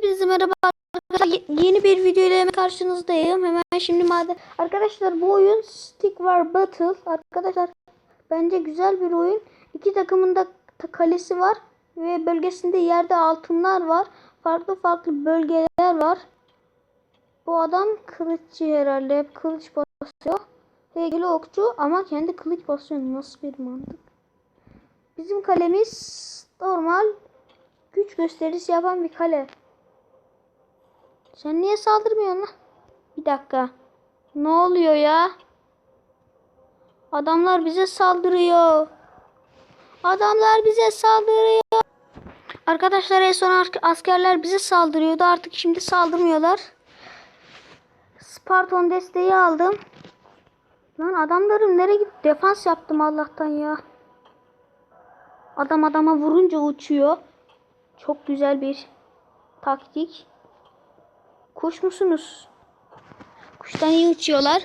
Hepinize merhaba arkadaşlar. Ye- Yeni bir video ile karşınızdayım. Hemen şimdi madem arkadaşlar bu oyun Stick War Battle. Arkadaşlar bence güzel bir oyun. İki takımın da kalesi var ve bölgesinde yerde altınlar var. Farklı farklı bölgeler var. Bu adam kılıççı herhalde. Hep kılıç basıyor. Hegeli okçu ama kendi kılıç basıyor. Nasıl bir mantık? Bizim kalemiz normal güç gösterisi yapan bir kale. Sen niye saldırmıyorsun lan? Bir dakika. Ne oluyor ya? Adamlar bize saldırıyor. Adamlar bize saldırıyor. Arkadaşlar en son askerler bize saldırıyordu. Artık şimdi saldırmıyorlar. Sparton desteği aldım. Lan adamlarım nereye gitti? Defans yaptım Allah'tan ya. Adam adama vurunca uçuyor. Çok güzel bir taktik. Kuş musunuz? Kuştan iyi uçuyorlar.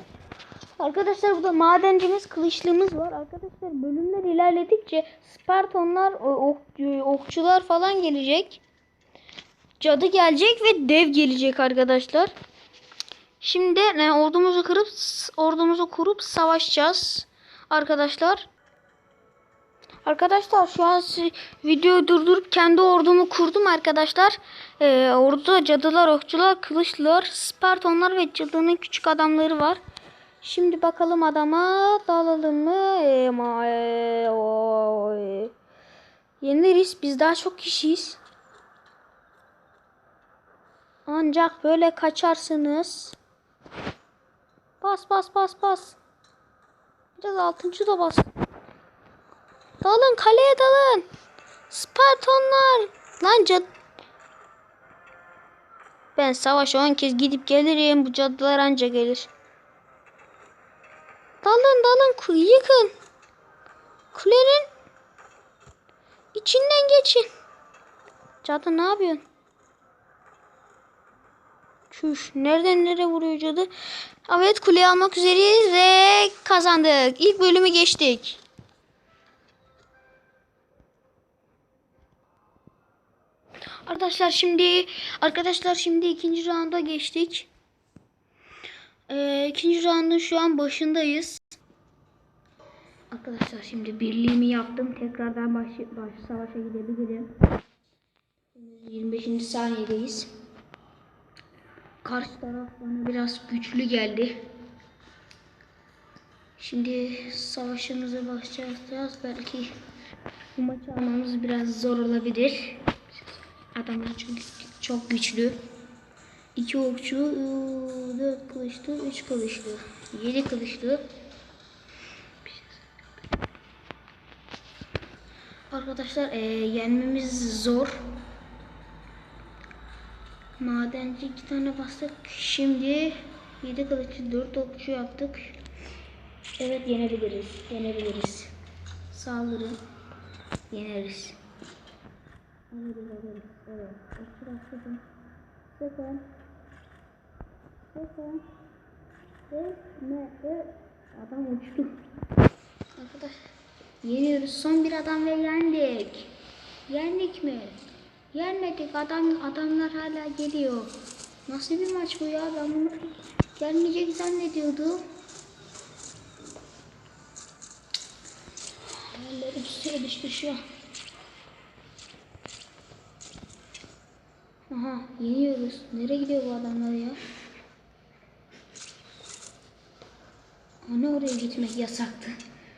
Arkadaşlar burada madencimiz, kılıçlığımız var. Arkadaşlar bölümler ilerledikçe Spartonlar, ok- okçular falan gelecek. Cadı gelecek ve dev gelecek arkadaşlar. Şimdi e, ordumuzu kırıp ordumuzu kurup savaşacağız arkadaşlar. Arkadaşlar şu an videoyu durdurup kendi ordumu kurdum arkadaşlar. Ee, orduda cadılar, okçular, kılıçlılar, Spartonlar ve cadının küçük adamları var. Şimdi bakalım adama dalalım mı? Ee. Yeniliriz. Biz daha çok kişiyiz. Ancak böyle kaçarsınız. Bas bas bas bas. Biraz altıncı da bas. Dalın kaleye dalın. Spartonlar. Lan cad... Ben savaşa 10 kez gidip gelirim. Bu cadılar anca gelir. Dalın dalın yıkın. Kulenin içinden geçin. Cadı ne yapıyorsun? Çüş. Nereden nereye vuruyor cadı? Evet kuleyi almak üzereyiz ve kazandık. İlk bölümü geçtik. Arkadaşlar şimdi arkadaşlar şimdi ikinci rounda geçtik. Ee, ikinci roundun şu an başındayız. Arkadaşlar şimdi birliğimi yaptım. Tekrardan baş, baş savaşa gidebilirim. Şimdi 25. saniyedeyiz. Karşı taraf bana biraz güçlü geldi. Şimdi savaşımıza başlayacağız. Belki bu maçı almamız biraz zor olabilir. Adamlar çünkü çok güçlü. İki okçu, dört kılıçlı, üç kılıçlı, yedi kılıçlı. Arkadaşlar eee, yenmemiz zor. Madenci iki tane bastık. Şimdi yedi kılıçlı, dört okçu yaptık. Evet yenebiliriz, yenebiliriz. Saldırın, yeneriz. Alırız alırız. Evet. Rastladım. Sakın. Sakın. Ve ve adam uçtu. Arkadaş yeniyoruz. Son bir adam ve yendik. Yendik mi? Yenmedik. Adam adamlar hala geliyor. Nasıl bir maç bu ya? Ben bunu gelmeyecek zannediyordum. Hayallerim suya düştü şu an. Aha yeniyoruz. Nereye gidiyor bu adamlar ya? Hani oraya gitmek yasaktı.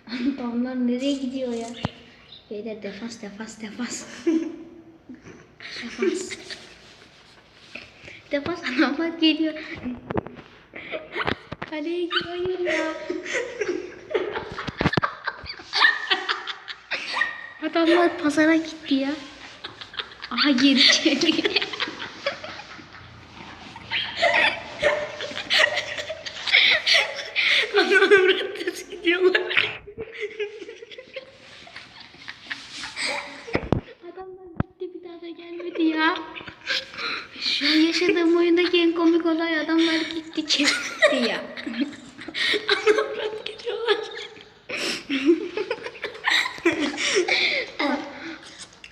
Adamlar nereye gidiyor ya? Beyler defans defans defans. defans. defans adamlar geliyor. Kaleye giriyor ya. Adamlar pazara gitti ya. Aha geri çeviriyor. Adamı bıraktık gidiyorlar. Adamlar gitti bir daha da gelmedi ya. An yaşadığım oyundaki en komik olay adamlar gitti kesti ya. Adamı bırak gidiyorlar.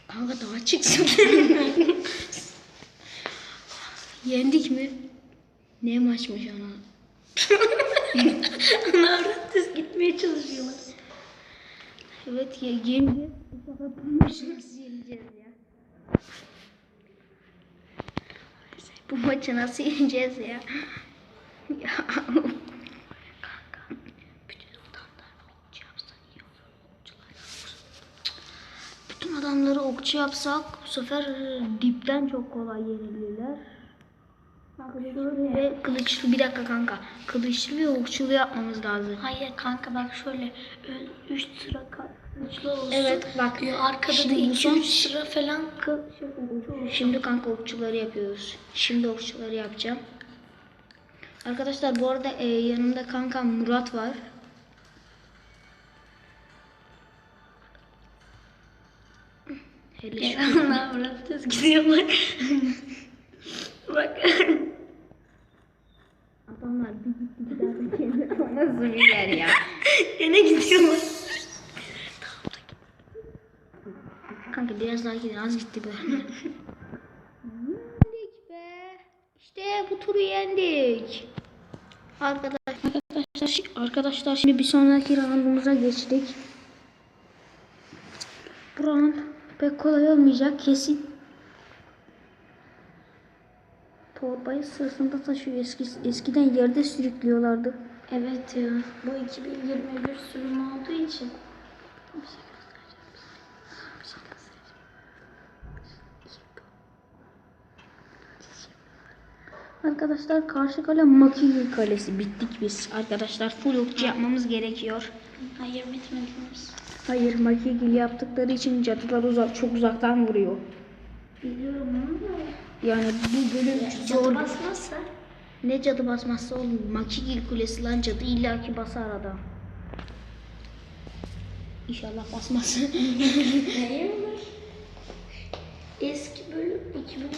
Kanka daha çıksın. Yendik mi? Ne maçmış ana? Ana öğretmeniz gitmeye çalışıyorlar. Evet ya yeneceğiz. Bu sefer bu maçı nasıl yeneceğiz ya? Bu maçı nasıl yeneceğiz ya? ya. Kanka. Bütün adamlar okçu yapsan iyi olur. Bütün adamları okçu yapsak bu sefer dipten çok kolay yenilirler. Kılıçlı ve kılıçlı bir dakika kanka. Kılıçlı ve okçulu yapmamız lazım. Hayır kanka bak şöyle 3 sıra olsun. Evet, bak. Ya Arkada da Şimdi bu 2 son- 3 sıra falan. Şimdi kanka okçuları yapıyoruz. Şimdi okçuları yapacağım. Arkadaşlar bu arada e, yanımda kanka Murat var. Hele şu Ana öğretmeniz gidiyorlar. bak. adamlar bir gitti bir daha da kendine nasıl bir yer ya. Gene gidiyorlar. Kanka biraz daha gidin az gitti böyle. yendik be. İşte bu turu yendik. Arkadaşlar, arkadaşlar, arkadaşlar şimdi bir sonraki roundumuza geçtik. Bu round pek kolay olmayacak kesin. Torbayı sırtında taşıyor. Eski, eskiden yerde sürüklüyorlardı. Evet ya. Bu 2021 sürümü olduğu için. Arkadaşlar karşı kale Makiyi kalesi. Bittik biz. Arkadaşlar full okçu yapmamız gerekiyor. Hayır bitmediniz. Hayır Makiyi yaptıkları için cadılar uzak, çok uzaktan vuruyor. Biliyorum ama. Yani bu bölüm ya, zor. Cadı basmazsa? Ne cadı basmazsa oğlum. Makigil kulesi lan cadı illaki basar adam. İnşallah basmaz. Hayır Eski bölüm, iki bölüm.